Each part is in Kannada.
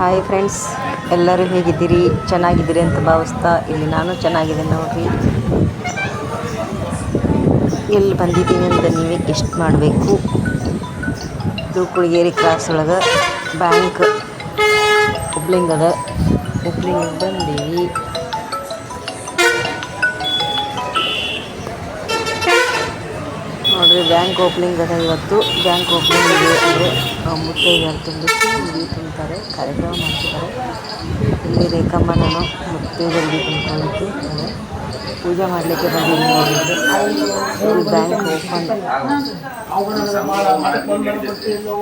ಹಾಯ್ ಫ್ರೆಂಡ್ಸ್ ಎಲ್ಲರೂ ಹೇಗಿದ್ದೀರಿ? ಚೆನ್ನಾಗಿದ್ದೀರಿ ಅಂತ ಭಾವಿಸ್ತಾ ಇಲ್ಲಿ ನಾನು ಚೆನ್ನಾಗಿದ್ದೀನಿ ನೋಡ್ರಿ. ಎಲ್ಲಿ ಬಂದಿದ್ದೀನಿ ಅಂತ ನೀವೇ ಗೆಸ್ಟ್ ಮಾಡಬೇಕು. ಇದು ಕ್ರಾಸ್ ಒಳಗೆ ಬ್ಯಾಂಕ್ ಹುಬ್ಳಿಂಗದ ಹುಬ್ಳಿಂಗ್ ಬಂದೀವಿ. ನೋಡ್ರಿ, ಬ್ಯಾಂಕ್ ಓಪನಿಂಗ್ ಅದ ಇವತ್ತು. ಬ್ಯಾಂಕ್ ಓಪನಿಂಗ್ ಇದೆ ಅಂದರೆ ಮುತ್ತೈದೆಯರು ತುಂಬಿಸಿ ಉಡಿ ತುಂಬ್ತಾರೆ ಕಾರ್ಯಕ್ರಮ ಮಾಡ್ತಿದ್ದಾರೆ. ಇಲ್ಲಿ ರೇಖಮ್ಮನೂ ಮುತ್ತೈದೆ ಉಡಿ ತುಂಬ್ಕೊಳ್ಳಿಕ್ಕೆ ಪೂಜೆ ಮಾಡಲಿಕ್ಕೆ ಬಂದಿದ್ದೀನಿ ಇಲ್ಲಿ ಬ್ಯಾಂಕ್ ಓಪನ್.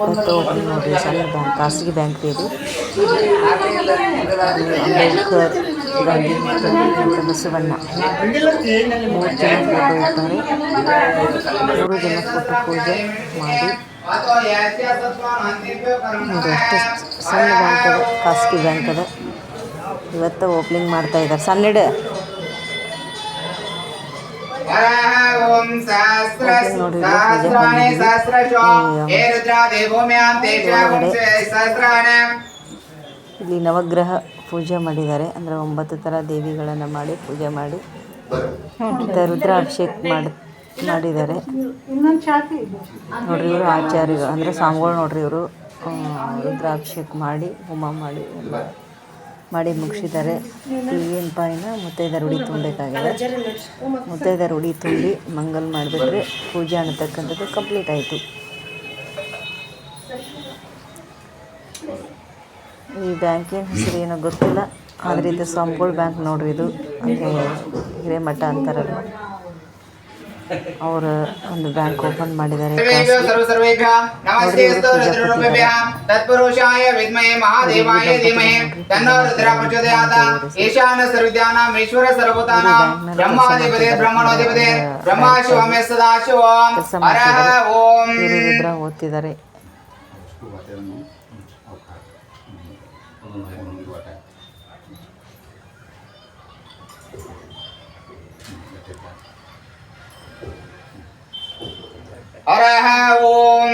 ಇವತ್ತು ಓಪನ್ ನೋಡ್ರಿ, ಸಣ್ಣ ಬ್ಯಾಂಕ್, ಖಾಸಗಿ ಬ್ಯಾಂಕ್ ಇದು. ಅಂಬೇಡ್ಕರ್ ಬಸವಣ್ಣ ಮೂರು ಜನ ಫೋಟೋ ಇರ್ತಾರೆ ಮೂರು ಜನ ಫೋಟೋ ಪೂಜೆ ಮಾಡಿ. ನೋಡಿ ಎಷ್ಟು ಸಣ್ಣ ಬ್ಯಾಂಕ್ ಅದ ಖಾಸಗಿ ಬ್ಯಾಂಕ್ ಅದ ಇವತ್ತು ಓಪನಿಂಗ್ ಮಾಡ್ತಾ ಇದ್ದಾರೆ. ಸಣ್ಣ ಇಲ್ಲಿ ನವಗ್ರಹ ಪೂಜೆ ಮಾಡಿದ್ದಾರೆ. ಅಂದರೆ ಒಂಬತ್ತು ಥರ ದೇವಿಗಳನ್ನು ಮಾಡಿ ಪೂಜೆ ಮಾಡಿ ರುದ್ರಾಭಿಷೇಕ ಮಾಡಿ ಮಾಡಿದ್ದಾರೆ. ನೋಡ್ರಿ ಇವರು ಆಚಾರ್ಯರು ಅಂದರೆ ಸ್ವಾಮಿಗಳು ನೋಡ್ರಿ ಇವರು. ರುದ್ರಾಭಿಷೇಕ ಮಾಡಿ ಹೋಮ ಮಾಡಿ ಎಲ್ಲ ಮಾಡಿ ಮುಗಿಸಿದ್ದಾರೆ. ಏನಪ್ಪ ಇನ್ನು ಮುತ್ತೈದರ ಉಡಿ ತುಂಬಬೇಕಾಗಿದೆ. ಮುತ್ತೈದರ ಉಡಿ ತುಂಬಿ ಮಂಗಲ್ ಮಾಡಿಬಿಟ್ರೆ ಪೂಜೆ ಅನ್ನತಕ್ಕಂಥದ್ದು ಕಂಪ್ಲೀಟ್ ಆಯಿತು. ಈ ಬ್ಯಾಂಕಿನ ಹೆಸರು ಏನೋ ಗೊತ್ತಿಲ್ಲ. ಆದರೆ ಇದು ಸ್ವಾಮಿಗಳ ಬ್ಯಾಂಕ್ ನೋಡ್ರಿ ಇದು. ಹಿರೇಮಠ ಅಂತಾರಲ್ಲ. ಅವರು ಒಂದು ಬ್ಯಾಂಕ್ ಓಪನ್ ಮಾಡಿದ್ದಾರೆ. ತತ್ಪುರುಷಾಯ ವಿದ್ಮಹೇ ಮಹಾದೇವಾಯ ಧೀಮಹಿ. ತನ್ನೋ ರುದ್ರ ಈಶಾನ ಸರ್ವಜ್ಞಾನಾಂ ಈಶ್ವರ ಸರ್ವಭೂತಾನಾಂ. ಬ್ರಹ್ಮಾಧಿಪತಿ ಬ್ರಹ್ಮಣೋಧಿಪತಿ. ಬ್ರಹ್ಮ ಶಿವಮೇ ಸದಾ ಶಿವಂ. ಕೆಲಸ ಹರ ಮಾಡ್ತಿದ್ದಾರೆ ಓಂ. ರುದ್ರ ಓದ್ತಿದ್ದಾರೆ. อรหะโอม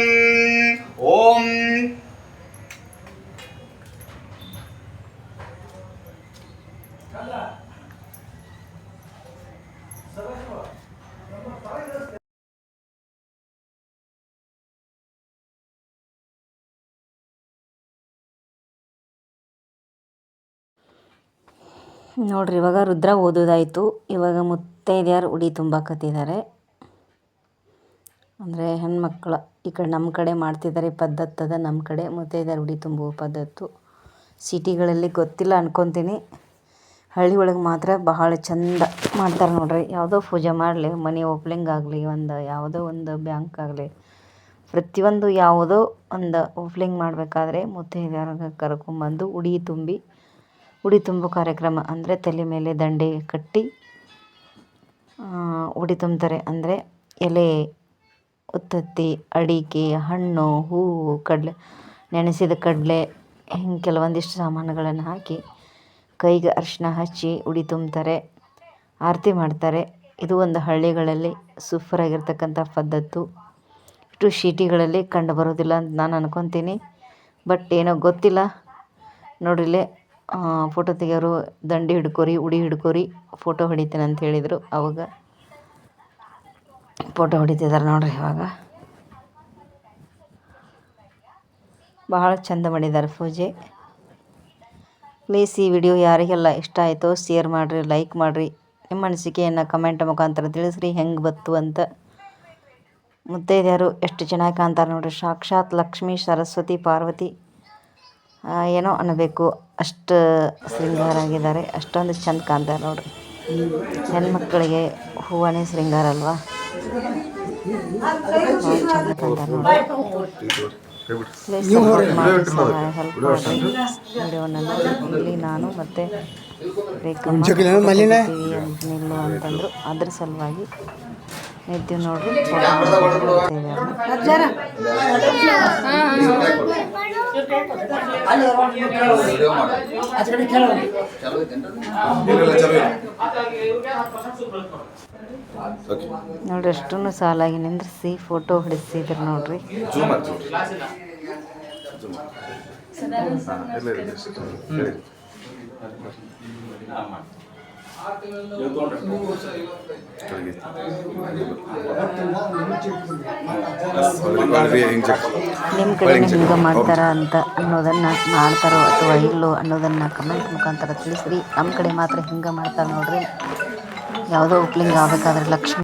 โอมสวัสดีครับ ನೋಡ್ರಿ, ಇವಾಗ ರುದ್ರ ಓದೋದಾಯಿತು. ಇವಾಗ ಮುತ್ತೈದೆಯಾರು ಉಡಿ ತುಂಬಾಕತ್ತಿದ್ದಾರೆ ಅಂದರೆ ಹೆಣ್ಮಕ್ಳು, ಈ ಕಡೆ ನಮ್ಮ ಕಡೆ ಮಾಡ್ತಿದ್ದಾರೆ ಪದ್ಧತಿ ನಮ್ಮ ಕಡೆ ಮುತ್ತೈದೆಯರು ಉಡಿ ತುಂಬುವ ಪದ್ಧತ್ತು. ಸಿಟಿಗಳಲ್ಲಿ ಗೊತ್ತಿಲ್ಲ ಅನ್ಕೊತೀನಿ. ಹಳ್ಳಿ ಒಳಗೆ ಮಾತ್ರ ಬಹಳ ಚಂದ ಮಾಡ್ತಾರೆ ನೋಡ್ರಿ. ಯಾವುದೋ ಪೂಜೆ ಮಾಡಲಿ, ಮನೆ ಓಪ್ಲಿಂಗ್ ಆಗಲಿ, ಒಂದು ಯಾವುದೋ ಒಂದು ಬ್ಯಾಂಕ್ ಆಗಲಿ. ಪ್ರತಿಯೊಂದು ಯಾವುದೋ ಒಂದು ಓಪ್ಲಿಂಗ್ ಮಾಡಬೇಕಾದ್ರೆ ಮುತ್ತೈದೆಯಾರ ಕರ್ಕೊಂಬಂದು ಉಡಿ ತುಂಬಿ ಉಡಿ ತುಂಬೋ ಕಾರ್ಯಕ್ರಮ ಅಂದರೆ ತಲೆ ಮೇಲೆ ದಂಡೆ ಕಟ್ಟಿ ಉಡಿ ತುಂಬ್ತಾರೆ ಅಂದರೆ ಎಲೆ ಉತ್ತತ್ತಿ ಅಡಿಕೆ, ಹಣ್ಣು, ಹೂವು, ಕಡಲೆ, ನೆನೆಸಿದ ಕಡಲೆ, ಹಿಂಗೆ ಕೆಲವೊಂದಿಷ್ಟು ಸಾಮಾನುಗಳನ್ನು ಹಾಕಿ ಕೈಗೆ ಅರಿಶಿನ ಹಚ್ಚಿ ಉಡಿ ತುಂಬ್ತಾರೆ ಆರತಿ ಮಾಡ್ತಾರೆ. ಇದು ಒಂದು ಹಳ್ಳಿಗಳಲ್ಲಿ ಸೂಪರಾಗಿರ್ತಕ್ಕಂಥ ಪದ್ಧತ್ತು. ಇಷ್ಟು ಸಿಟಿಗಳಲ್ಲಿ ಕಂಡು ಬರೋದಿಲ್ಲ ಅಂತ ನಾನು ಅನ್ಕೊತೀನಿ. ಬಟ್ ಏನೋ ಗೊತ್ತಿಲ್ಲ. ನೋಡ್ರಿಲೆ ಫೋಟೋ ತೆಗಿಯೋರು, ದಂಡಿ ಹಿಡ್ಕೊರಿ, ಉಡಿ ಹಿಡ್ಕೊರಿ ಫೋಟೋ ಹೊಡಿತೀನಿ ಅಂತ ಹೇಳಿದರು. ಅವಾಗ ಫೋಟೋ ಹೊಡಿತಿದ್ದಾರೆ ನೋಡ್ರಿ ಇವಾಗ. ಬಹಳ ಚಂದ ಮಾಡಿದ್ದಾರೆ ಪೂಜೆ. ಪ್ಲೀಸ್ ಈ ವಿಡಿಯೋ ಯಾರಿಗೆಲ್ಲ ಇಷ್ಟ ಆಯಿತೋ ಶೇರ್ ಮಾಡಿರಿ ಲೈಕ್ ಮಾಡಿರಿ. ನಿಮ್ಮ ಅನಿಸಿಕೆಯನ್ನು ಕಮೆಂಟ್ ಮುಖಾಂತರ ತಿಳಿಸ್ರಿ, ಹೆಂಗೆ ಬತ್ತು ಅಂತ. ಮುತ್ತೈದೆಯರು ಎಷ್ಟು ಚೆನ್ನಾಗಿ ಕಾಣ್ತಾರೆ ನೋಡಿರಿ. ಸಾಕ್ಷಾತ್ ಲಕ್ಷ್ಮೀ, ಸರಸ್ವತಿ, ಪಾರ್ವತಿ ಏನೋ ಅನ್ನಬೇಕು. ಅಷ್ಟು ಶೃಂಗಾರ ಆಗಿದ್ದಾರೆ. ಅಷ್ಟೊಂದು ಚಂದ ಕಾಣ್ತಾರೆ ನೋಡಿರಿ. ಹೆಣ್ಮಕ್ಳಿಗೆ ಹೂವನೇ ಶೃಂಗಾರ ಅಲ್ವಾ? ಭಾಳ ಚಂದ ಕಾಣ್ತಾರೆ ನೋಡಿರಿ. ಸಪೋರ್ಟ್ ಮಾಡಿ ಸಹಾಯ ಹೆಲ್ಪ್ ಮಾಡಿ. ವಿಡಿಯೋನೆಲ್ಲ ಇಲ್ಲಿ ನಾನು ಮತ್ತು ಅಂತ ನಿಲ್ಲು ಅಂತಂದರು. ಅದ್ರ ಸಲುವಾಗಿ ನಿಂತೀವಿ ನೋಡ್ರಿ. ನೋಡ್ರಿ ಅಷ್ಟೂ ಸಾಲಾಗಿ ನಿಂದ್ರಿಸಿ ಫೋಟೋ ಹೊಡಿಸಿದ್ರು ನೋಡ್ರಿ. ಎಲ್ಲ ನಿಮ್ಮ ಕಡೆ ಹಿಂಗೆ ಮಾಡ್ತಾರ? ಅಂತ ಅನ್ನೋದನ್ನು ಮಾಡ್ತಾರೋ ಅಥವಾ ಇಲ್ಲೋ ಅನ್ನೋದನ್ನು ಕಮೆಂಟ್ ಮುಖಾಂತರ ತಿಳಿಸ್ರಿ. ನಮ್ಮ ಕಡೆ ಮಾತ್ರ ಹಿಂಗೆ ಮಾಡ್ತಾರೆ ನೋಡ್ರಿ. ಯಾವುದೋ ಉಪ್ಲಿಂಗ್ ಆಗಬೇಕಾದ್ರೆ ಲಕ್ಷ್ಮಿ